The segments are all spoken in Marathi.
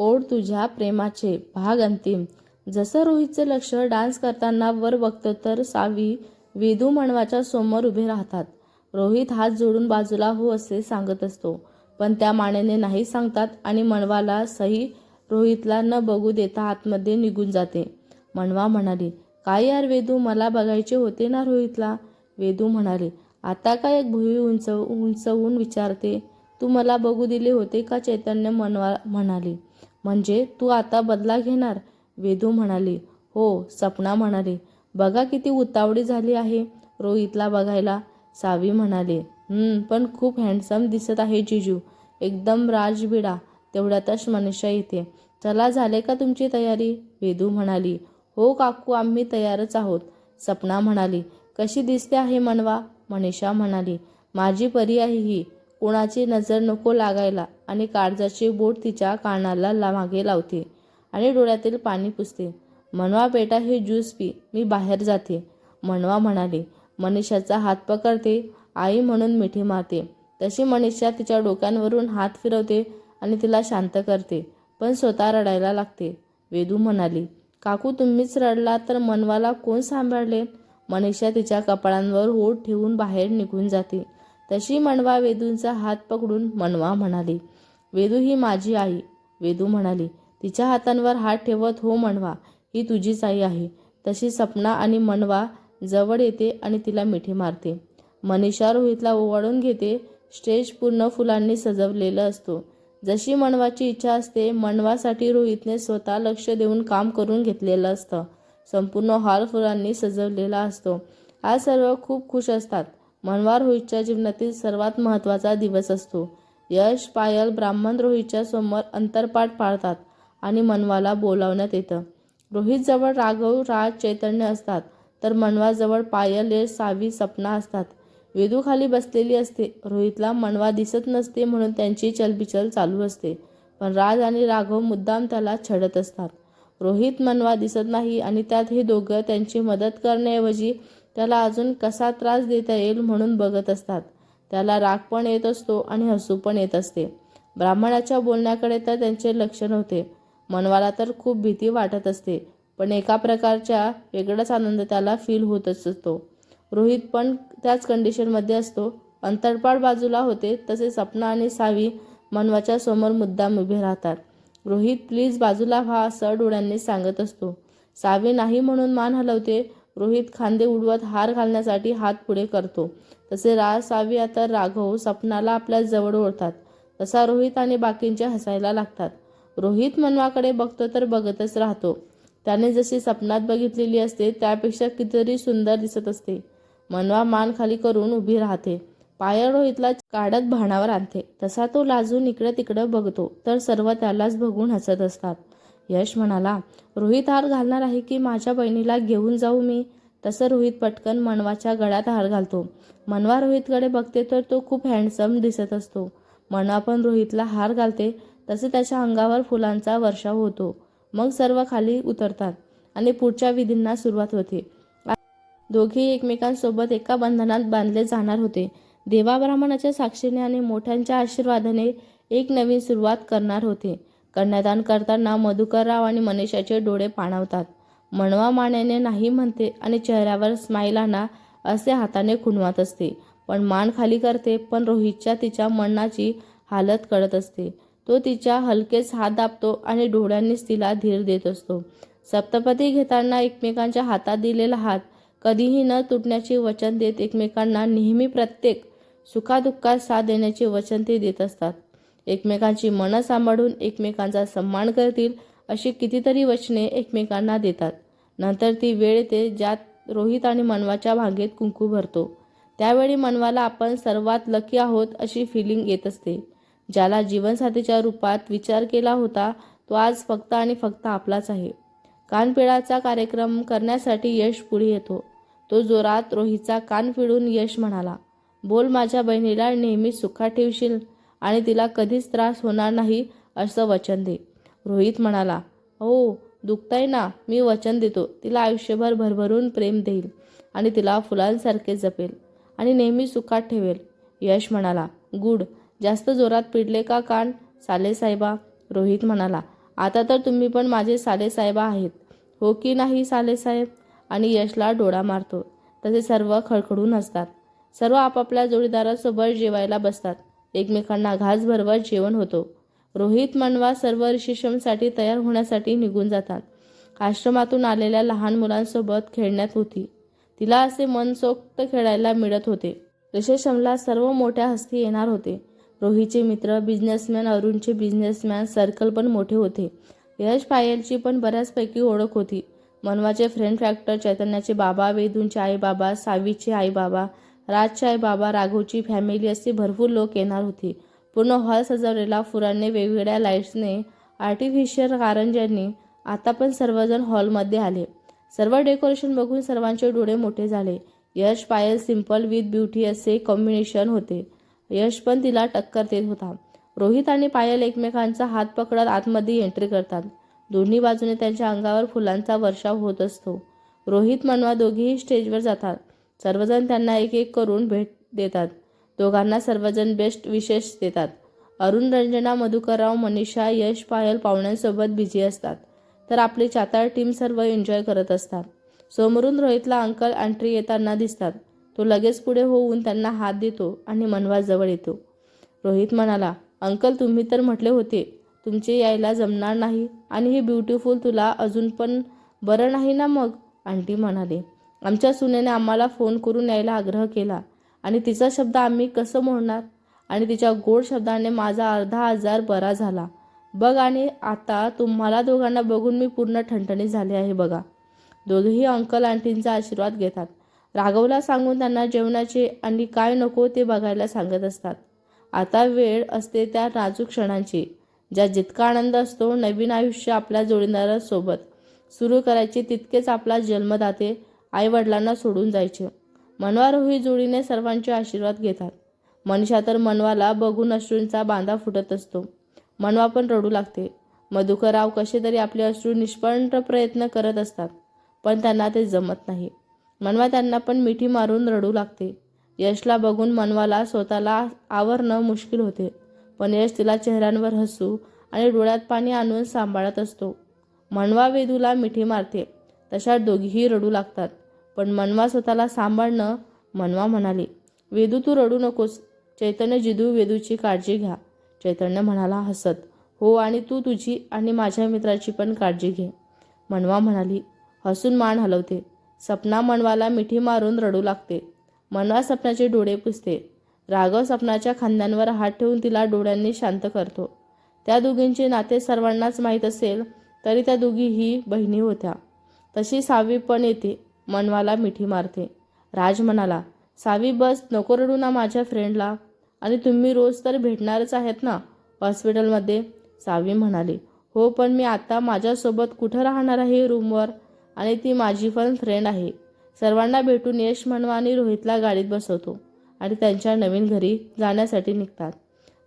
ओढ तुझ्या प्रेमाचे भाग अंतिम. जसं रोहितचं लक्ष डान्स करताना वर बघतं तर सावी वेदू मणवाच्या समोर उभे राहतात. रोहित हात जोडून बाजूला हो असे सांगत असतो. पण त्या मानेने नाही सांगतात आणि मणवाला सही रोहितला न बघू देता आतमध्ये निघून जाते. मणवा म्हणाली काय यार वेदू मला बघायचे होते ना रोहितला? वेदू म्हणाले आता काय एक भुई उंचव उंचवून विचारते. तू मला बघू दिले होते का चैतन्य? मनवा म्हणाली म्हणजे तू आता बदला घेणार? वेदू म्हणाली. हो सपना म्हणाली. बघा किती उतावळी झाली आहे रोहितला बघायला. सावी म्हणाले. पण खूप हँडसम दिसत आहे जिजू. एकदम राजबिडा. तेवढ्यातच मनीषा येते. चला झाले का तुमची तयारी? वेदू म्हणाली. हो काकू आम्ही तयारच आहोत. सपना म्हणाली. कशी दिसते आहे मनवा? मनीषा म्हणाली. माझी परी आहे ही. कोणाची नजर नको लागायला आणि काळजाची बोट तिच्या कानाला ला मागे लावते आणि डोळ्यातील पाणी पुसते. मनवा बेटा हे ज्यूस पी मी बाहेर जाते मनवा म्हणाली. मनीषाचा हात पकडते आई म्हणून मिठी मारते. तशी मनीषा तिच्या डोक्यांवरून हात फिरवते आणि तिला शांत करते पण स्वतः रडायला लागते. वेदू म्हणाली काकू तुम्हीच रडला तर मनवाला कोण सांभाळले? मनीषा तिच्या कपाळांवर ओढ ठेवून बाहेर निघून जाते. तशी मनवा वेदूंचा हात पकडून मनवा म्हणाली वेदू ही माझी आई. वेदू म्हणाली तिच्या हातांवर हात ठेवत हो मनवा ही तुझीच आई आहे. तशी सपना आणि मनवा जवळ येते आणि तिला मिठी मारते. मनीषा रोहितला ओवाळून घेते स्टेज पूर्ण फुलांनी सजवलेलं असतो. जशी मनवाची इच्छा असते मनवासाठी रोहितने स्वतः लक्ष देऊन काम करून घेतलेलं असतं. संपूर्ण हॉल फुलांनी सजवलेला असतो. आज सर्व खूप खुश असतात. मनवार रोहितच्या जीवनातील सर्वात महत्त्वाचा दिवस असतो. यश पायल ब्राह्मण रोहितच्या समोर अंतरपाठ पाळतात आणि मनवाला बोलावण्यात येतं. रोहितजवळ राघव राज चैतन्य असतात तर मनवाजवळ पायल यश सावी सपना असतात. वेदू खाली बसलेली असते. रोहितला मनवा दिसत नसते म्हणून त्यांची चलबिचल चालू असते पण राज आणि राघव मुद्दाम त्याला छडत असतात. रोहित मनवा दिसत नाही आणि त्यात हे दोघं त्यांची मदत करण्याऐवजी त्याला अजून कसा त्रास देता येईल म्हणून बघत असतात. त्याला राग पण येत असतो आणि हसू पण येत असते. ब्राह्मणाच्या बोलण्याकडे तर त्यांचे लक्ष नव्हते. मनवाला तर खूप भीती वाटत असते पण एका प्रकारच्या वेगळाच आनंद त्याला फील होतच असतो. रोहित पण त्याच कंडिशनमध्ये असतो. अंतरपाळ बाजूला होते तसे सपना आणि सावी मनवाच्या समोर मुद्दाम उभे राहतात. रोहित प्लीज बाजूला व्हा असं डोळ्यांनी सांगत असतो. सावी नाही म्हणून मान हलवते रोहित खांदे उडवत हार घालण्यासाठी हात पुढे करतो. तसे राज सावी आता राघव सपनाला आपल्या जवळ ओढतात. तसा रोहित आणि बाकींचे हसायला लागतात. रोहित मनवाकडे बघतो तर बघतच राहतो. त्याने जशी सपनात बघितलेली असते त्यापेक्षा कितीतरी सुंदर दिसत असते. मनवा मान खाली करून उभी राहते. पायल रोहितला काढत भाणावर आणते. तसा तो लाजून इकडं तिकडं बघतो तर सर्व त्यालाच बघून हसत असतात. यश म्हणाला रोहित हार घालणार आहे की माझ्या बहिणीला घेऊन जाऊ मी? तसं रोहित पटकन मनवाच्या गळ्यात हार घालतो. मनवा रोहितकडे बघते तर तो खूप हँडसम दिसत असतो. मनवा पण रोहितला हार घालते तसे त्याच्या अंगावर फुलांचा वर्षाव होतो. मग सर्व खाली उतरतात आणि पुढच्या विधींना सुरुवात होते. दोघे एकमेकांसोबत एका बंधनात बांधले जाणार होते. देवा ब्राह्मणाच्या साक्षीने आणि मोठ्यांच्या आशीर्वादाने एक नवीन सुरुवात करणार होते. कन्यादान करताना मधुकरराव आणि मनीषाचे डोळे पाणावतात. मनवा मानेने नाही म्हणते आणि चेहऱ्यावर स्माईल आणा असे हाताने खुणवत असते. पण मान खाली करते पण रोहितच्या तिच्या मनाची हालत कळत असते. तो तिच्या हलकेच हात दाबतो आणि डोळ्यांनीच तिला धीर देत असतो. सप्तपती घेताना एकमेकांच्या हातात दिलेला हात कधीही न तुटण्याचे वचन देत एकमेकांना नेहमी प्रत्येक सुखादुःखात साथ देण्याचे वचन ते देत असतात. एकमेकांची मनं सांभाळून एकमेकांचा सन्मान करतील अशी कितीतरी वचने एकमेकांना देतात. नंतर ती वेळ येते ज्यात रोहित आणि मनवाच्या भांगेत कुंकू भरतो. त्यावेळी मनवाला आपण सर्वात लकी आहोत अशी फिलिंग येत असते. ज्याला जीवनसाथीच्या रूपात विचार केला होता तो आज फक्त आणि फक्त आपलाच आहे. कानपिळाचा कार्यक्रम करण्यासाठी यश पुढे येतो. तो जोरात रोहितचा कान फिडून यश म्हणाला बोल माझ्या बहिणीला नेहमी सुखात ठेवशील? आणि तिला कधीच त्रास होणार नाही असं वचन दे. रोहित म्हणाला हो दुखताय ना मी वचन देतो. तिला आयुष्यभर भरभरून प्रेम देईल आणि तिला फुलांसारखे जपेल आणि नेहमी सुखात ठेवेल. यश म्हणाला गुड. जास्त जोरात पिडले का कान? साले साहेबा. रोहित म्हणाला आता तर तुम्ही पण माझे सालेसाहेबा आहेत. हो की नाही सालेसाहेब आणि यशला डोळा मारतो. तसे सर्व खळखळून असतात सर्व आपापल्या जोडीदारासोबत जेवायला बसतात. एकमेकांना घास भरवत जेवण होतो. रोहित मनवा सर्व ऋषिशमसाठी तयार होण्यासाठी निघून जातात. आश्रमातून आलेल्या लहान मुलांसोबत खेळण्यात होती. तिला असे मनसोक्त खेळायला मिळत होते. रिसेप्शनला सर्व मोठ्या हस्ती येणार होते. रोहीचे मित्र बिझनेसमॅन अरुणचे बिझनेसमॅन सर्कल पण मोठे होते. यश पायलची पण बऱ्याचपैकी ओळख होती. मनवाचे फ्रेंड फॅक्टर चैतन्याचे बाबा वेदूंचे आई बाबा सावीचे आई राजशाही बाबा राघवची फॅमिली असे भरपूर लोक येणार होते. पूर्ण हॉल सजवलेला फुरांनी वेगवेगळ्या लाईट्सने आर्टिफिशियल कारंज्यांनी आता पण सर्वजण हॉलमध्ये आले. सर्व डेकोरेशन बघून सर्वांचे डोळे मोठे झाले. Yash Payal simple with beauty असे कॉम्बिनेशन होते. यश पण तिला टक्कर देत होता. रोहित आणि पायल एकमेकांचा हात पकडत आतमध्ये एंट्री करतात. दोन्ही बाजूने त्यांच्या अंगावर फुलांचा वर्षाव होत असतो. रोहित मनवा दोघेही स्टेजवर जातात. सर्वजण त्यांना एक एक करून भेट देतात. दोघांना सर्वजण बेस्ट विशेष देतात. अरुण रंजना मधुकरराव मनीषा यश पायल पाहुण्यांसोबत बिझी असतात. तर आपली चाताळ टीम सर्व एन्जॉय करत असतात. समोरून रोहितला अंकल एंट्री येताना दिसतात. तो लगेच पुढे होऊन त्यांना हात देतो आणि मनवाजवळ येतो. रोहित म्हणाला अंकल तुम्ही तर म्हटले होते तुमचे यायला जमणार नाही आणि हे ब्युटिफुल तुला अजून पण बरं नाही ना मग? आंटी म्हणाले. आमच्या सुनेने आम्हाला फोन करून यायला आग्रह केला. आणि तिचा शब्द आम्ही कसं मोडणार? आणि तिच्या गोड शब्दाने माझा अर्धा आजार बरा झाला. बघ आणि आता तुम्हाला दोघांना बघून मी पूर्ण ठणठणीत झाले आहे बघा. दोघेही अंकल आंटींचा आशीर्वाद घेतात. राघवला सांगून त्यांना जेवणाचे आणि काय नको ते बघायला सांगत असतात. आता वेळ असते त्या नाजूक क्षणांची ज्या जितका आनंद असतो नवीन आयुष्य आपल्या जोडीदारासोबत. सुरू करायचे तितकेच आपला जन्मदाते आईवडिलांना सोडून जायचे. मनवारोही जोडीने सर्वांचे आशीर्वाद घेतात. मनीषा तर मनवाला बघून अश्रूंचा बांधा फुटत असतो. मनवा पण रडू लागते. मधुकरराव कसे तरी आपले अश्रू निष्पंड प्रयत्न करत असतात पण त्यांना ते जमत नाही. मनवा त्यांना पण मिठी मारून रडू लागते. यशला बघून मनवाला स्वतःला आवरणं मुश्किल होते पण यश तिला चेहऱ्यांवर हसू आणि डोळ्यात पाणी आणून सांभाळत असतो. मनवा वेधूला मिठी मारते. तशा दोघीही रडू लागतात. पण मनवा स्वतःला सांभाळणं मनवा म्हणाली वेदू तू रडू नकोस. चैतन्य जिदू वेदूची काळजी घ्या. चैतन्य म्हणाला हसत. हो आणि तू तुझी आणि माझ्या मित्राची पण काळजी घे. मनवा म्हणाली हसून मान हलवते. सपना मनवाला मिठी मारून रडू लागते. मनवा सपनाचे डोळे पुसते. राघव सपनाच्या खांद्यांवर हात ठेवून तिला डोळ्यांनी शांत करतो. त्या दोघींचे नाते सर्वांनाच माहीत असेल तरी त्या दोघीही बहिणी होत्या. तशी सावी पण येते. मनवाला मिठी मारते. राज म्हणाला सावी बस नको रडू ना माझ्या फ्रेंडला आणि तुम्ही रोज तर भेटणारच आहेत ना? हॉस्पिटलमध्ये सावी म्हणाली हो पण मी आता माझ्यासोबत कुठं राहणार आहे रूमवर? आणि ती माझी पण फ्रेंड आहे. सर्वांना भेटून यश मनवा आणि रोहितला गाडीत बसवतो. आणि त्यांच्या नवीन घरी जाण्यासाठी निघतात.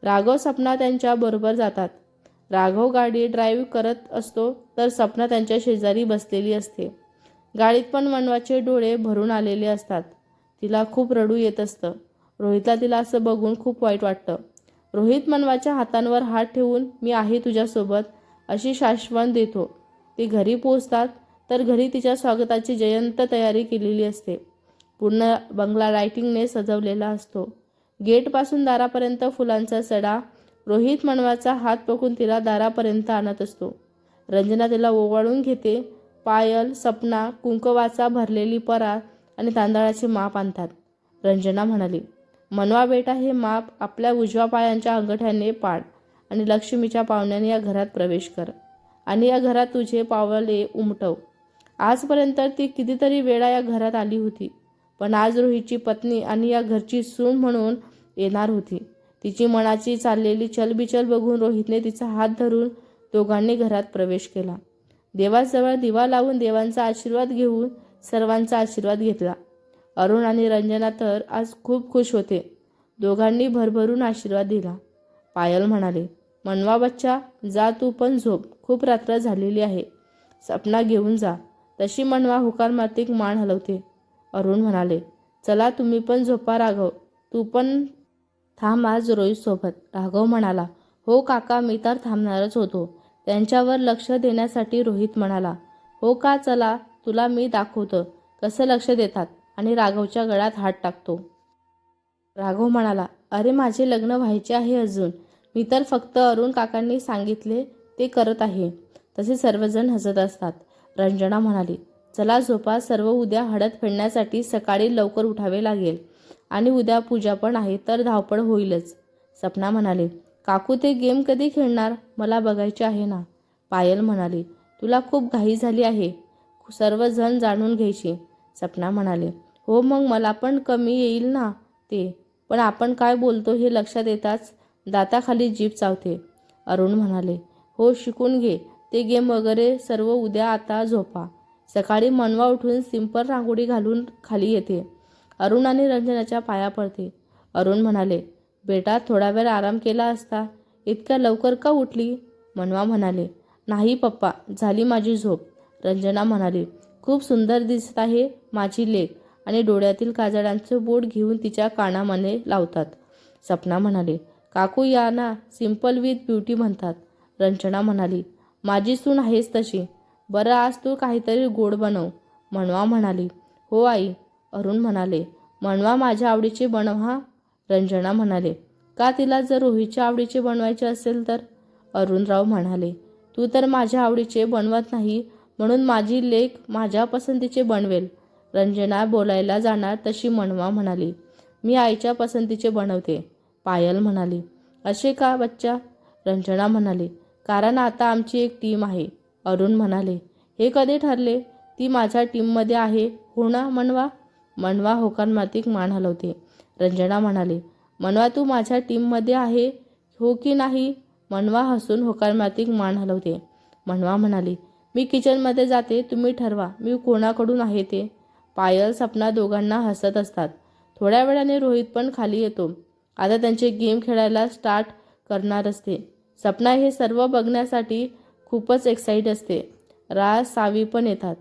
राघव सपना त्यांच्याबरोबर जातात. राघव गाडी ड्राईव्ह करत असतो तर सपना त्यांच्या शेजारी बसलेली असते. गाडीत पण मनवाचे डोळे भरून आलेले असतात. तिला खूप रडू येत असतं. रोहितला तिला असं बघून खूप वाईट वाटतं. रोहित मनवाच्या हातांवर हात ठेवून मी आहे तुझ्यासोबत अशी शाश्वत देतो. ती घरी पोचतात तर घरी तिच्या स्वागताची जयंत तयारी केलेली असते. पूर्ण बंगला लायटिंगने सजवलेला असतो. गेटपासून दारापर्यंत फुलांचा सडा रोहित मनवाचा हात पकडून तिला दारापर्यंत आणत असतो. रंजना तिला ओवाळून घेते पायल सपना कुंकवाचा भरलेली परात आणि तांदळाचे माप आणतात. रंजना म्हणाली मनवा बेटा हे माप आपल्या उजव्या पायांच्या अंगठ्याने पाड आणि लक्ष्मीच्या पाहुण्याने या घरात प्रवेश कर आणि या घरात तुझे पावले उमटव. आजपर्यंत ती कितीतरी वेळा या घरात आली होती पण आज रोहितची पत्नी आणि या घरची सून म्हणून येणार होती. तिची मनाची चाललेली चलबिचल बघून रोहितने तिचा हात धरून दोघांनी घरात प्रवेश केला. देवाजवळ दिवा लावून देवांचा आशीर्वाद घेऊन सर्वांचा आशीर्वाद घेतला. अरुण आणि रंजना तर आज खूप खुश होते. दोघांनी भरभरून आशीर्वाद दिला. पायल म्हणाले मनवा बच्चा जा तू पण झोप. खूप रात्र झालेली आहे. सपना घेऊन जा. तशी मनवा हुकार मातिक मान हलवते. अरुण म्हणाले चला तुम्ही पण झोपा राघव. तू पण थांब आज रोहितसोबत राघव म्हणाला हो काका मी तर थांबणारच होतो. त्यांच्यावर लक्ष देण्यासाठी रोहित म्हणाला हो का चला तुला मी दाखवतं. कसं लक्ष देतात? आणि राघवच्या गळ्यात हात टाकतो. राघव म्हणाला अरे माझे लग्न व्हायचे आहे अजून. मी तर फक्त अरुण काकांनी सांगितले ते करत आहे. तसे सर्वजण हसत असतात. रंजना म्हणाली चला झोपा सर्व उद्या हळद फेडण्यासाठी सकाळी लवकर उठावे लागेल. आणि उद्या पूजा पण आहे तर धावपळ होईलच. सपना म्हणाले काकू ते गेम कधी खेळणार मला बघायचे आहे ना? पायल म्हणाली तुला खूप घाई झाली आहे. सर्वजण जाणून घ्यायची. सपना म्हणाले हो मग मला पण कमी येईल ना ते? पण आपण काय बोलतो हे लक्षात येताच दाताखाली जीभ चावते. अरुण म्हणाले हो शिकून घे ते गेम वगैरे सर्व उद्या आता झोपा. सकाळी मनवा उठून सिंपल रांगोळी घालून खाली येते. अरुण आणि रंजनाच्या पाया पडते. अरुण म्हणाले बेटा थोडा वेळ आराम केला असता इतक्या लवकर का उठली? मनवा म्हणाले नाही पप्पा झाली माझी झोप. रंजना म्हणाली खूप सुंदर दिसत आहे माझी लेक आणि डोळ्यातील काजळांचं बोट घेऊन तिच्या कानामध्ये लावतात. सपना म्हणाले काकू या ना सिंपल विथ ब्युटी म्हणतात. रंजना म्हणाली माझी सून आहेच तशी. बरं आज तू काहीतरी गोड बनव. म्हणवा म्हणाली हो आई. अरुण म्हणाले म्हणवा माझ्या आवडीचे बनव हा. रंजना म्हणाले का तिला जर रोहितच्या आवडीचे बनवायचे असेल तर? अरुणराव म्हणाले तू तर माझ्या आवडीचे बनवत नाही म्हणून माझी लेख माझ्या पसंतीचे बनवेल. रंजना बोलायला जाणार तशी मनवा म्हणाली मी आईच्या पसंतीचे बनवते. पायल म्हणाली असे का बच्चा? रंजना म्हणाली कारण आता आमची एक टीम आहे. अरुण म्हणाले हे कधी ठरले? ती माझ्या टीममध्ये आहे हो ना मनवा? मनवा होकांमातिक मान हलवते रंजना म्हणाले मनवा तू माझ्या टीममध्ये आहे हो की नाही? मनवा हसून होकारमातीक मान हलवते. मनवा म्हणाली मी किचनमध्ये जाते तुम्ही ठरवा मी कोणाकडून आहे ते. पायल सपना दोघांना हसत असतात. थोड्या वेळाने रोहित पण खाली येतो. आता त्यांचे गेम खेळायला स्टार्ट करणार असते. सपना हे सर्व बघण्यासाठी खूपच एक्साईट असते. राज सावी पण येतात.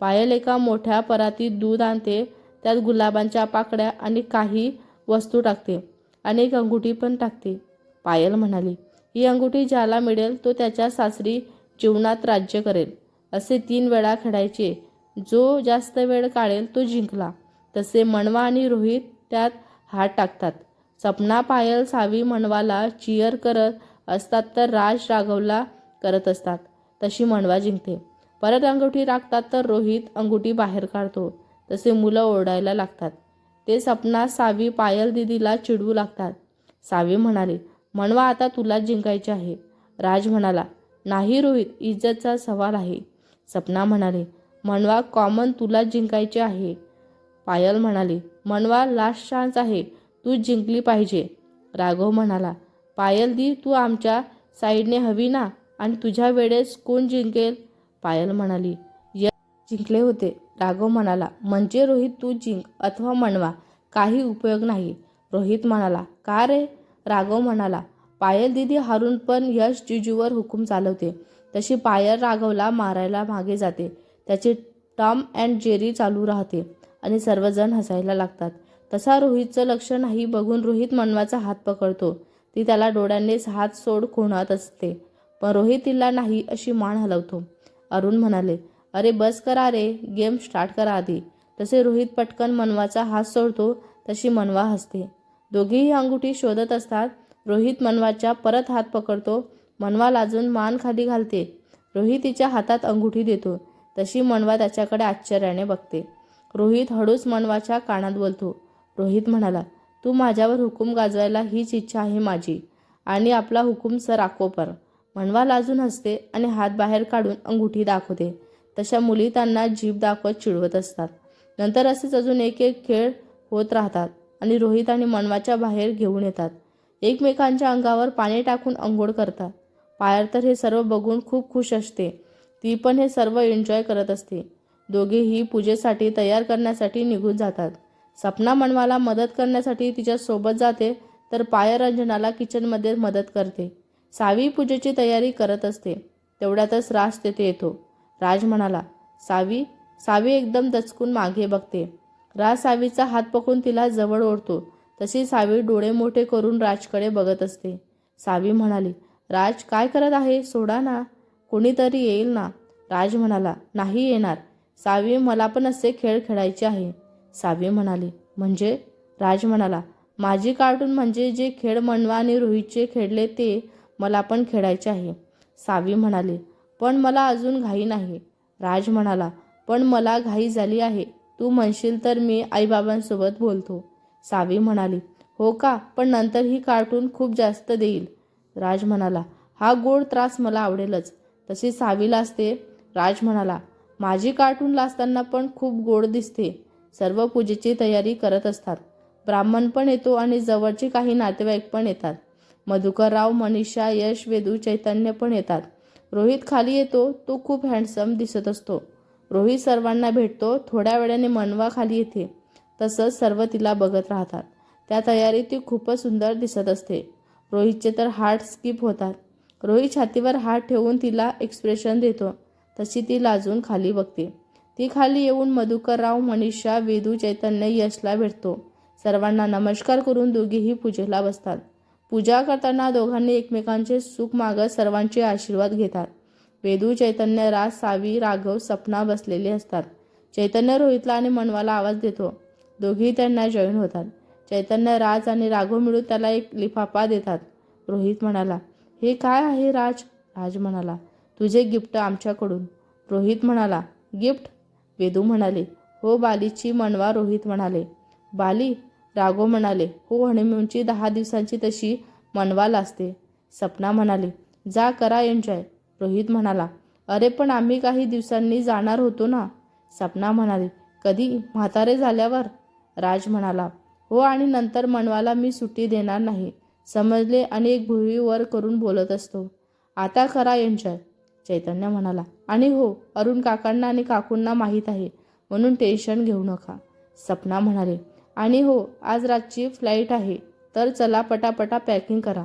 पायल एका मोठ्या परातीत दूध आणते त्यात गुलाबांच्या पाकड्या आणि काही वस्तू टाकते. आणि एक अंगुठी पण टाकते. पायल म्हणाली ही अंगुठी ज्याला मिळेल तो त्याच्या सासरी जीवनात राज्य करेल. असे तीन वेळा खेळायचे. जो जास्त वेळ काढेल तो जिंकला. तसे मनवा आणि रोहित त्यात हात टाकतात. सपना पायल सावी मनवाला चिअर करत असतात तर राज राघवला करत असतात. तशी मनवा जिंकते. परत अंगुठी राखतात तर रोहित अंगुठी बाहेर काढतो. तसे मुलं ओरडायला लागतात. ते सपना सावी पायल दिदीला चिडवू लागतात. सावी म्हणाली मनवा आता तुला जिंकायचे आहे. राज म्हणाला नाही रोहित इज्जतचा सवाल आहे. सपना म्हणाले मनवा कॉमन तुला जिंकायचे आहे. पायल म्हणाली मनवा लास्ट चान्स आहे. तू जिंकली पाहिजे. राघव म्हणाला पायल दी तू आमच्या साईडने हवी ना? आणि तुझ्या वेळेस कोण जिंकेल? पायल म्हणाली जिंकले होते. राघव म्हणाला म्हणजे रोहित तू जिंक अथवा मनवा? काही उपयोग नाही. रोहित म्हणाला का रे? राघव म्हणाला पायल दिदी हारून पण यश जिजूवर हुकूम चालवते. तशी पायल राघवला मारायला मागे जाते. त्याचे टॉम अँड जेरी चालू राहते आणि सर्वजण हसायला लागतात. तसा रोहितचं लक्ष नाही बघून रोहित मनवाचा हात पकडतो. ती त्याला डोळ्यांनीच हात सोड खुणत असते. पण रोहित तिला नाही अशी मान हलवतो. अरुण म्हणाले अरे बस करा रे गेम स्टार्ट करा आधी. तसे रोहित पटकन मनवाचा हात सोडतो तशी मनवा हसते. दोघेही अंगुठी शोधत असतात. रोहित मनवाच्या परत हात पकडतो. मनवा लाजून मान खाली घालते. रोहित तिच्या हातात अंगुठी देतो. तशी मनवा त्याच्याकडे आश्चर्याने बघते. रोहित हळूच मनवाच्या कानात बोलतो. रोहित म्हणाला तू माझ्यावर हुकूम गाजवायला हीच इच्छा आहे माझी. आणि आपला हुकूम सर आकोपर. मनवा लाजून हसते आणि हात बाहेर काढून अंगुठी दाखवते. तशा मुली त्यांना जीभ दाखवत चिडवत असतात. नंतर असेच अजून एक एक खेळ होत राहतात आणि रोहित आणि मनवाच्या बाहेर घेऊन येतात. एकमेकांच्या अंगावर पाणी टाकून अंघोळ करतात. पायर तर हे सर्व बघून खूप खुश असते. ती पण हे सर्व एन्जॉय करत असते. दोघेही पूजेसाठी तयार करण्यासाठी निघून जातात. सपना मनवाला मदत करण्यासाठी तिच्या सोबत जाते तर पायर रंजनाला किचनमध्ये मदत करते. सावी पूजेची तयारी करत असते. तेवढ्यातच रास तेथे येतो. राज म्हणाला सावी सावी एकदम दचकून मागे बघते. राज सावीचा हात पकडून तिला जवळ ओढतो. तशी सावी डोळे मोठे करून राजकडे बघत असते. सावी म्हणाली राज काय करत आहे? सोडा ना. कोणीतरी येईल ना. राज म्हणाला नाही येणार. सावी मला पण असे खेळ खेळायचे आहे. सावी म्हणाली म्हणजे? राज म्हणाला माझी कार्टून म्हणजे जे खेळ मनवा आणि रोहितचे खेळले ते मला पण खेळायचे आहे. सावी म्हणाली पण मला अजून घाई नाही. राज म्हणाला पण मला घाई झाली आहे. तू म्हणशील तर मी आईबाबांसोबत बोलतो. सावी म्हणाली हो का? पण नंतर ही कार्टून खूप जास्त देईल. राज म्हणाला हा गोड त्रास मला आवडेलच. तशी सावीला असते राज म्हणाला माझी कार्टून लाजताना पण खूप गोड दिसते. सर्व पूजेची तयारी करत असतात. ब्राह्मण पण येतो आणि जवळचे काही नातेवाईक पण येतात. मधुकरराव मनीषा यश वेदू चैतन्य पण येतात. रोहित खाली येतो तो खूप हँडसम दिसत असतो. रोहित सर्वांना भेटतो थोड्या वेळाने मनवा खाली येते. तसंच सर्व तिला बघत राहतात. त्या तयारीत ती खूपच सुंदर दिसत असते. रोहितचे तर हार्ट स्किप होतात. रोहित छातीवर हात ठेवून तिला एक्सप्रेशन देतो. तशी ती लाजून खाली बघते. ती खाली येऊन मधुकरराव मनीषा वेदू चैतन्य यशला भेटतो. सर्वांना नमस्कार करून दोघेही पूजेला बसतात. पूजा करताना दोघांनी एकमेकांचे सुख मागत सर्वांचे आशीर्वाद घेतात. वेदू चैतन्य राज सावी राघव सपना बसलेले असतात. चैतन्य रोहितला आणि मनवाला आवाज देतो. दोघेही त्यांना जॉईन होतात. चैतन्य राज आणि राघव मिळून त्याला एक लिफाफा देतात. रोहित म्हणाला हे काय आहे राज? राज म्हणाला तुझे गिफ्ट आमच्याकडून. रोहित म्हणाला गिफ्ट? वेदू म्हणाले हो बालीची मनवा रोहित म्हणाले. बाली? राघव म्हणाले हो हनीमूनची दहा दिवसांची तशी मनवाल असते. सपना म्हणाली जा करा एन्जॉय रोहित म्हणाला अरे पण आम्ही काही दिवसांनी जाणार होतो ना? सपना म्हणाली कधी? म्हातारे झाल्यावर? राज म्हणाला हो आणि नंतर मनवाला मी सुट्टी देणार नाही. समजले आणि एक भुई वर करून बोलत असतो. आता करा एन्जॉय चैतन्य म्हणाला आणि हो अरुण काकांना आणि काकूंना माहीत आहे म्हणून टेन्शन घेऊ नका. सपना म्हणाले आणि हो आज रातची फ्लाईट आहे तर चला पटापटा पॅकिंग करा.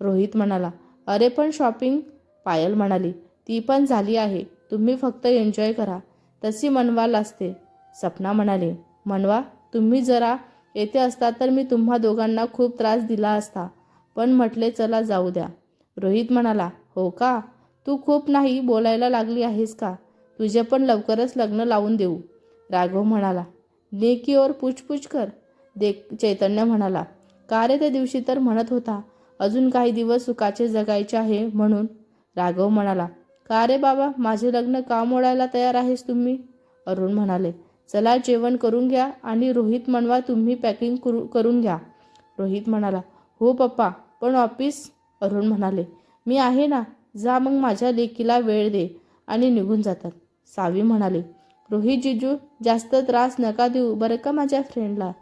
रोहित म्हणाला अरे पण शॉपिंग पायल म्हणाली ती पण झाली आहे तुम्ही फक्त एन्जॉय करा. तशी मनवा लाजते. सपना म्हणाले मनवा तुम्ही जरा येथे असता तर मी तुम्हा दोघांना खूप त्रास दिला असता पण म्हटले चला जाऊ द्या. रोहित म्हणाला हो का? तू खूप नाही बोलायला लागली आहेस का? तुझे पण लवकरच लग्न लावून देऊ. राघव म्हणाला नेकी और पूछपूछ कर दे चैतन्य म्हणाला का रे त्या दिवशी तर म्हणत होता अजून काही दिवस सुखाचे जगायचे आहे म्हणून? राघव म्हणाला का रे बाबा माझे लग्न का मोडायला तयार आहेस तुम्ही? अरुण म्हणाले चला जेवण करून घ्या आणि रोहित म्हणवा तुम्ही पॅकिंग करू करून घ्या. रोहित म्हणाला हो पप्पा पण ऑफिस? अरुण म्हणाले मी आहे ना जा मग माझ्या लेकीला वेळ दे. आणि निघून जातात. सावी म्हणाले रोहित जिजू जास्त त्रास नका देऊ बरं का माझ्या फ्रेंडला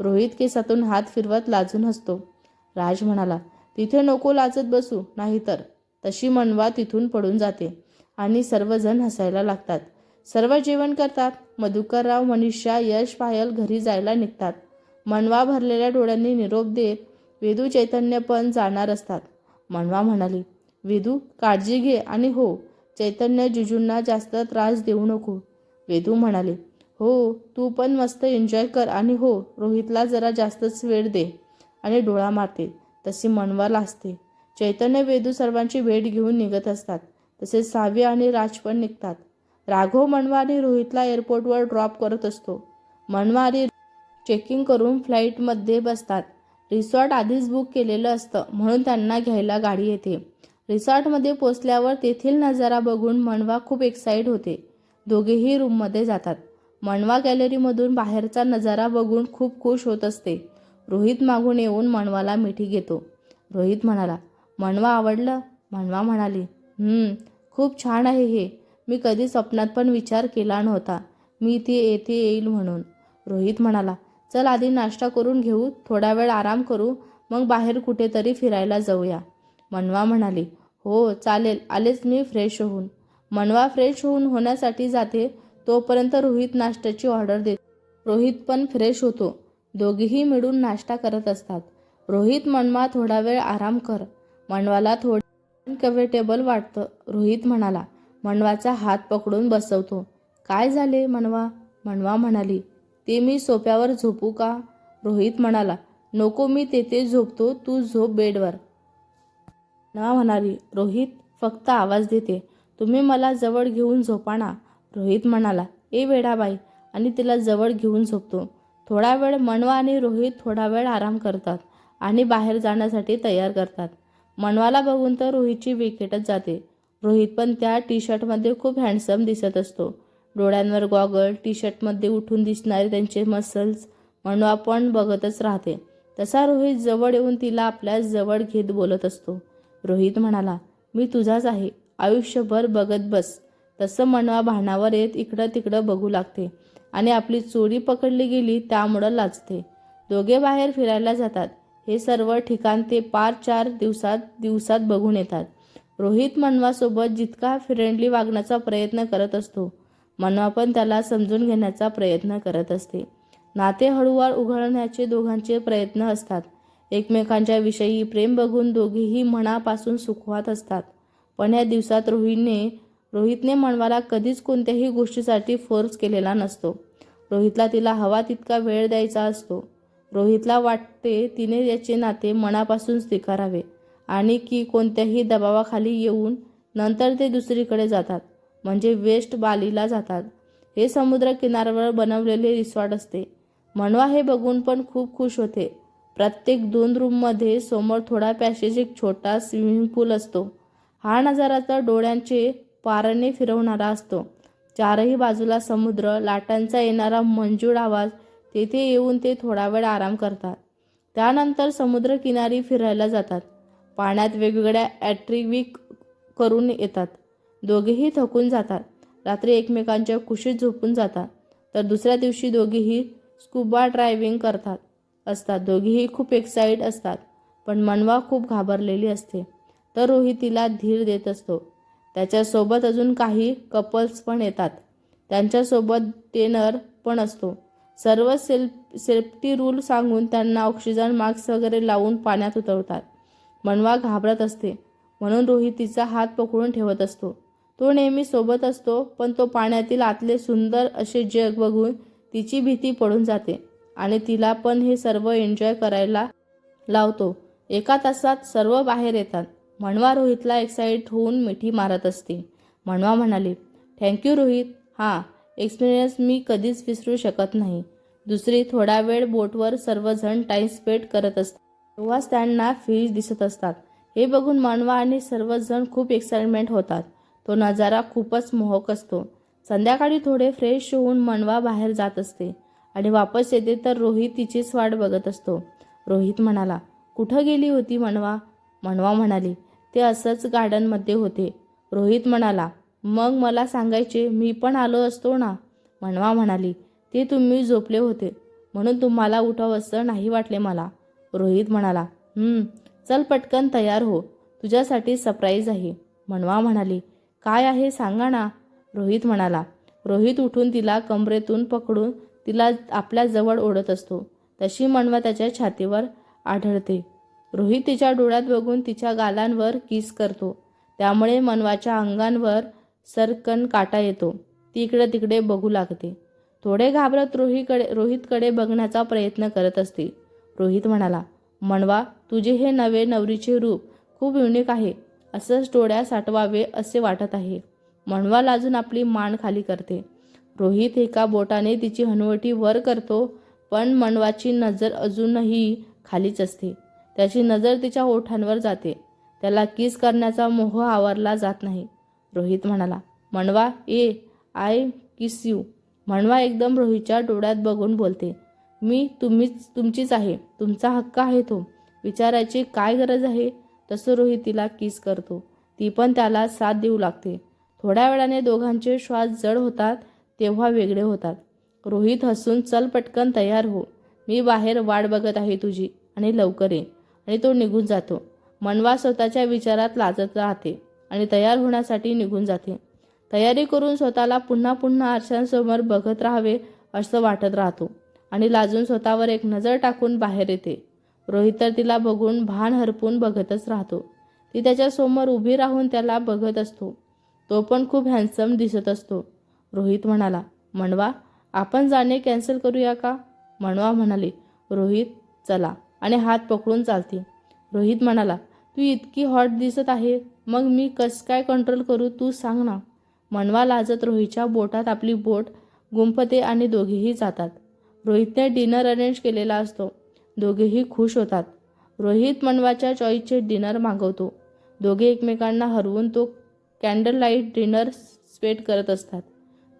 रोहित केसातून हात फिरवत लाजून हसतो. राज म्हणाला तिथे नको लाजत बसू नाहीतर तशी मनवा तिथून पडून जाते आणि सर्वजण हसायला लागतात. सर्व जेवण करतात. मधुकरराव मनीषा यश पायल घरी जायला निघतात. मनवा भरलेल्या डोळ्यांनी निरोप देत वेदू चैतन्य पण जाणार असतात. मनवा म्हणाली वेदू काळजी घे आणि हो. चैतन्य जिजूंना जास्त त्रास देऊ नको. वेदू म्हणाले हो तू पण मस्त एन्जॉय कर आणि हो रोहितला जरा जास्तच वेळ दे. आणि डोळा मारते तशी मनवाला असते चैतन्य वेदू सर्वांची भेट घेऊन निघत असतात. तसेच सावी आणि राज पण निघतात. राघव मनवा आणि रोहितला एअरपोर्टवर ड्रॉप करत असतो. मनवा आणि चेकिंग करून फ्लाईटमध्ये बसतात. रिसॉर्ट आधीच बुक केलेलं असतं म्हणून त्यांना घ्यायला गाडी येते. रिसॉर्टमध्ये पोचल्यावर तेथील नजारा बघून मनवा खूप एक्साईट होते. दोघेही रूममध्ये जातात. मनवा गॅलरीमधून बाहेरचा नजारा बघून खूप खुश होत असते. रोहित मागून येऊन मनवाला मिठी घेतो. रोहित म्हणाला मनवा आवडलं? मनवा म्हणाली खूप छान आहे हे. मी कधी स्वप्नात पण विचार केला नव्हता. मी ती येथे येईल म्हणून. रोहित म्हणाला चल आधी नाश्ता करून घेऊ थोडा वेळ आराम करू मग बाहेर कुठेतरी फिरायला जाऊया. मनवा म्हणाली हो चालेल. आलेच मी फ्रेश होऊन. मनवा फ्रेश होऊन होण्यासाठी जाते तोपर्यंत रोहित नाश्त्याची ऑर्डर देतो. रोहित पण फ्रेश होतो. दोघेही मिळून नाश्ता करत असतात. रोहित मनवा थोडा वेळ आराम कर. मनवाला थोडं अनकम्फर्टेबल वाटतं. रोहित म्हणाला मनवाचा हात पकडून बसवतो. काय झाले मनवा? मनवा म्हणाली ते मी सोप्यावर झोपू का? रोहित म्हणाला नको मी तेथे झोपतो. तू झोप बेडवर. मनवा म्हणाली रोहित फक्त आवाज देते. तुम्ही मला जवळ घेऊन झोपाणा रोहित म्हणाला. ए वेडाबाई आणि तिला जवळ घेऊन झोपतो. थोडा वेळ मनवा आणि रोहित थोडा वेळ आराम करतात आणि बाहेर जाण्यासाठी तयार करतात. मनवाला बघून तर रोहितची विकेटच जाते. रोहित पण त्या टी शर्टमध्ये खूप हँडसम दिसत असतो. डोळ्यांवर गॉगल टी शर्टमध्ये उठून दिसणारे त्यांचे मसल्स मनवा पण बघतच राहते. तसा रोहित जवळ येऊन तिला आपल्या जवळ घेत बोलत असतो. रोहित म्हणाला मी तुझाच आहे. आयुष्यभर बघत बस. तसं मनवा भानावर येत इकडं तिकडं बघू लागते. आणि आपली चोरी पकडली गेली त्यामुळं लाजते. दोघे बाहेर फिरायला जातात. हे सर्व ठिकाण ते पार चार दिवसात दिवसात बघून येतात. रोहित मनवासोबत जितका फ्रेंडली वागण्याचा प्रयत्न करत असतो मनवा पण त्याला समजून घेण्याचा प्रयत्न करत असते. नाते हळूवार उघडण्याचे दोघांचे प्रयत्न असतात. एकमेकांच्या विषयी प्रेम बघून दोघेही मनापासून सुखवात असतात. पण या दिवसात रोहितने रोहितने मनवाला कधीच कोणत्याही गोष्टीसाठी फोर्स केलेला नसतो. रोहितला तिला हवा तितका वेळ द्यायचा असतो. रोहितला वाटते तिने याचे नाते मनापासून स्वीकारावे आणि की कोणत्याही दबावाखाली येऊन नंतर ते दुसरीकडे जातात म्हणजे वेस्ट बालीला जातात. हे समुद्र किनाऱ्यावर बनवलेले रिसॉर्ट असते. मनवा हे बघून पण खूप खुश होते. प्रत्येक दोन रूममध्ये समोर थोडा पॅसेज एक छोटा स्विमिंग पूल असतो. हा नजारा तर डोळ्यांचे पारणे फिरवणारा असतो. चारही बाजूला समुद्र लाटांचा येणारा मंजूळ आवाज तेथे येऊन ते थोडा वेळ आराम करतात. त्यानंतर समुद्रकिनारी फिरायला जातात. पाण्यात वेगवेगळ्या ॲट्रिविक करून येतात. दोघेही थकून जातात. रात्री एकमेकांच्या कुशीत झोपून जातात. तर दुसऱ्या दिवशी दोघेही स्कुबा ड्रायव्हिंग करतात. असतात. दोघेही खूप एक्साईट असतात. पण मनवा खूप घाबरलेली असते. तर रोहित तिला धीर देत असतो. त्याच्यासोबत अजून काही कपल्स पण येतात. त्यांच्यासोबत टेनर पण असतो. सर्व सेल्फ सेफ्टी रूल सांगून त्यांना ऑक्सिजन मास्क वगैरे लावून पाण्यात उतरवतात. मनवा घाबरत असते. म्हणून रोहित तिचा हात पकडून ठेवत असतो. तो नेहमी सोबत असतो पण तो पाण्यातील आतले सुंदर असे जग बघून तिची भीती पडून जाते आणि तिला पण हे सर्व एन्जॉय करायला लावतो. एका तासात सर्व बाहेर येतात. म्हणवा रोहितला एक्साइट होऊन मिठी मारत असते. म्हणवा म्हणाली थँक्यू रोहित. हां एक्सपिरियन्स मी कधीच विसरू शकत नाही. दुसरी थोडा वेळ बोटवर सर्वजण टाईम स्पेंड करत असतात. तेव्हाच त्यांना फिश दिसत असतात. हे बघून मानवा आणि सर्वजण खूप एक्साइटमेंट होतात. तो नजारा खूपच मोहक असतो. संध्याकाळी थोडे फ्रेश होऊन मनवा बाहेर जात असते. आणि वापस येते तर रोहित तिचीच वाट बघत असतो. रोहित म्हणाला कुठं गेली होती मनवा? मनवा म्हणाली ते असंच गार्डनमध्ये होते. रोहित म्हणाला मग मला सांगायचे मी पण आलो असतो ना? म्हणवा म्हणाली ते तुम्ही झोपले होते म्हणून तुम्हाला उठावंसं नाही वाटले मला. रोहित म्हणाला चल पटकन तयार हो तुझ्यासाठी सरप्राईज आहे. म्हणवा म्हणाली काय आहे सांगा ना. रोहित म्हणाला रोहित उठून तिला कमरेतून पकडून तिला आपल्या जवळ ओढत असतो तशी मनवा त्याच्या छातीवर आढळते. रोहित तिच्या डोळ्यात बघून तिच्या गालांवर किस करतो. त्यामुळे मनवाच्या अंगांवर सरकन काटा येतो. ती इकडे तिकडे बघू लागते. थोडे घाबरत रोहीकडे रोहितकडे बघण्याचा प्रयत्न करत असते. रोहित म्हणाला मनवा तुझे हे नवे नवरीचे रूप खूप युनिक आहे. असंच डोळ्या साठवावे असे वाटत आहे. मनवा लाजून आपली मान खाली करते. रोहित एका बोटाने तिची हनुवटी वर करतो पण मनवाची नजर अजूनही खालीच असते. त्याची नजर तिच्या ओठांवर जाते. त्याला किस करण्याचा मोह आवरला जात नाही. रोहित म्हणाला म्हणवा ए आय किस यू. म्हणवा एकदम रोहितच्या डोळ्यात बघून बोलते मी तुम्हीच तुमचीच आहे. तुमचा हक्क आहे तो. विचारायची काय गरज आहे? तसं रोहित तिला किस करतो. ती पण त्याला साथ देऊ लागते. थोड्या वेळाने दोघांचे श्वास जड होतात तेव्हा वेगळे होतात. रोहित हसून चल पटकन तयार हो. मी बाहेर वाट बघत आहे तुझी आणि लवकर ये. आणि तो निघून जातो. मनवा स्वतःच्या विचारात लाजत राहते आणि तयार होण्यासाठी निघून जाते. तयारी करून स्वतःला पुन्हा पुन्हा आरशांसमोर बघत राहावे असं वाटत राहतो आणि लाजून स्वतःवर एक नजर टाकून बाहेर येते. रोहित तर तिला बघून भान हरपून बघतच राहतो. ती त्याच्यासमोर उभी राहून त्याला बघत असतो. तो पण खूप हँडसम दिसत असतो. रोहित म्हणाला म्हणवा आपण जाणे कॅन्सल करूया का? म्हणवा म्हणाली रोहित चला. आणि हात पकडून चालते. रोहित म्हणाला तू इतकी हॉट दिसत आहे मग मी कस काय कंट्रोल करू तू सांग ना. मनवा लाजत रोहितच्या बोटात आपली बोट गुंफते आणि दोघेही जातात. रोहितने डिनर अरेंज केलेला असतो. दोघेही खुश होतात. रोहित मनवाच्या चॉईसचे डिनर मागवतो. दोघे एकमेकांना हरवून तो कॅन्डल लाइट डिनर स्पेट करत असतात.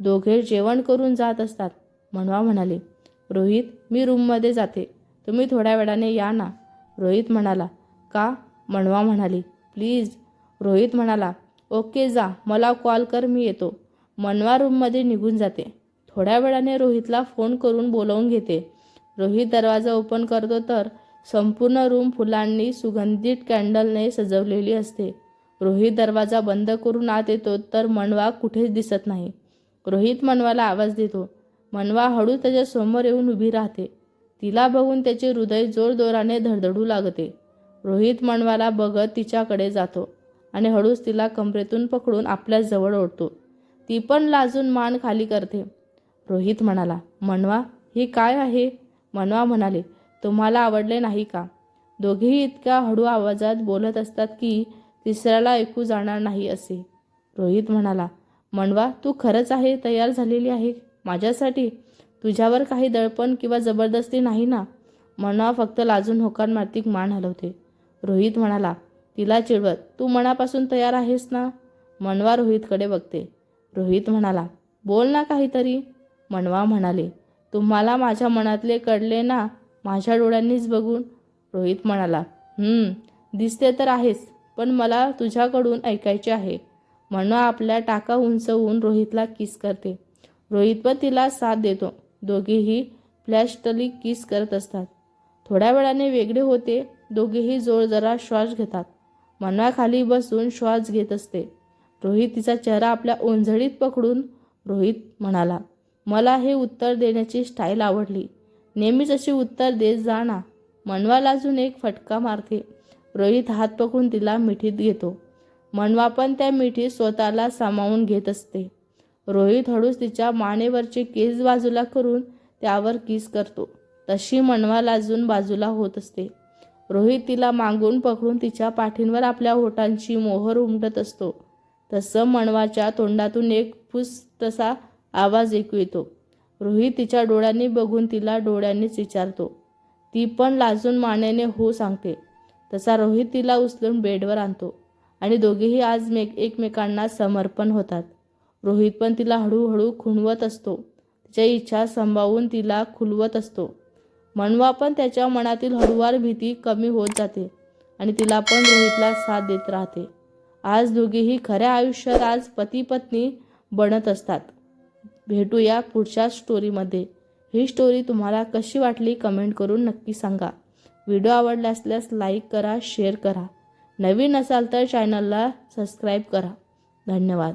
दोघे जेवण करून जात असतात. मनवा म्हणाले रोहित मी रूममध्ये जाते. तुम्ही थोड्या वेळाने या ना. रोहित म्हणाला का? मनवा म्हणाली प्लीज. रोहित म्हणाला ओके जा. मला कॉल कर मी येतो. मनवा रूममध्ये निघून जाते. थोड्या वेळाने रोहितला फोन करून बोलवून घेते. रोहित दरवाजा ओपन करतो तर संपूर्ण रूम फुलांनी सुगंधित कॅन्डलने सजवलेली असते. रोहित दरवाजा बंद करून आत येतो तर मनवा कुठेच दिसत नाही. रोहित मनवाला आवाज देतो मनवा हळू त्याच्यासमोर येऊन उभी राहते. तिला बघून त्याचे हृदय जोरजोराने धडधडू लागते. रोहित मनवाला बघत तिच्याकडे जातो आणि हळूच तिला कमरेतून पकडून आपल्या जवळ ओढतो. ती पण लाजून मान खाली करते. रोहित म्हणाला मनवा हे काय आहे? मनवा म्हणाले तुम्हाला आवडले नाही का? दोघेही इतक्या हळू आवाजात बोलत असतात की तिसऱ्याला ऐकू जाणार नाही असे. रोहित म्हणाला मनवा तू खरंच आहे? तयार झालेली आहे? माझ्यासाठी? तुझ्यावर काही दडपण किंवा जबरदस्ती नाही ना? मनवा फक्त लाजून होकार मार्तिक मान हलवते. रोहित म्हणाला तिला चिडवत तू मनापासून तयार आहेस ना? मनवा रोहितकडे बघते. रोहित म्हणाला बोल ना काहीतरी. मनवा म्हणाले तुम्हाला माझ्या मनातले कळले ना माझ्या डोळ्यांनीच बघून. रोहित म्हणाला दिसते तर आहेस पण मला तुझ्याकडून ऐकायचे आहे. मनवा आपल्या टाका उंचवून रोहितला किस करते. रोहित पण तिला साथ देतो. दोघेही फ्लॅशटली किस करत असतात. थोड्या वेळाने वेगळे होते दोघेही जोर जरा श्वास घेतात. मनाखाली बसून श्वास घेत असते. रोहित तिचा चेहरा आपल्या ओंझळीत पकडून रोहित म्हणाला मला हे उत्तर देण्याची स्टाईल आवडली. नेहमीच अशी उत्तर देत जाणा मनवाला अजून एक फटका मारते. रोहित हात पकडून तिला मिठीत घेतो. मनवा पण त्या मिठीत स्वतःला सामावून घेत असते. रोहित हळूच तिच्या मानेवरचे केस बाजूला करून त्यावर किस करतो. तशी मनवा लाजून बाजूला होत असते. रोहित तिला मागून पकडून तिच्या पाठींवर आपल्या होटांची मोहर उमटत असतो. तसं मनवाच्या तोंडातून एक फुस तसा आवाज ऐकू येतो. रोहित तिच्या डोळ्यांनी बघून तिला डोळ्यांनीच विचारतो. ती पण लाजून मानेने हो सांगते. तसा रोहित तिला उचलून बेडवर आणतो आणि दोघेही आज मेक एकमेकांना समर्पण होतात. रोहित पण तिला हळूहळू खुणवत असतो. तिच्या इच्छा संभावून तिला खुलवत असतो. मनवा पण त्याच्या मनातील हळूवार भीती कमी होत जाते आणि तिला पण रोहितला साथ देत राहते. आज दोघेही खऱ्या आयुष्यात आज पती पत्नी बनत असतात. भेटूया पुढच्या स्टोरीमध्ये ही स्टोरी तुम्हाला कशी वाटली कमेंट करून नक्की सांगा. व्हिडिओ आवडला असल्यास लाईक करा शेअर करा. नवीन असाल तर चॅनलला सबस्क्राईब करा. धन्यवाद.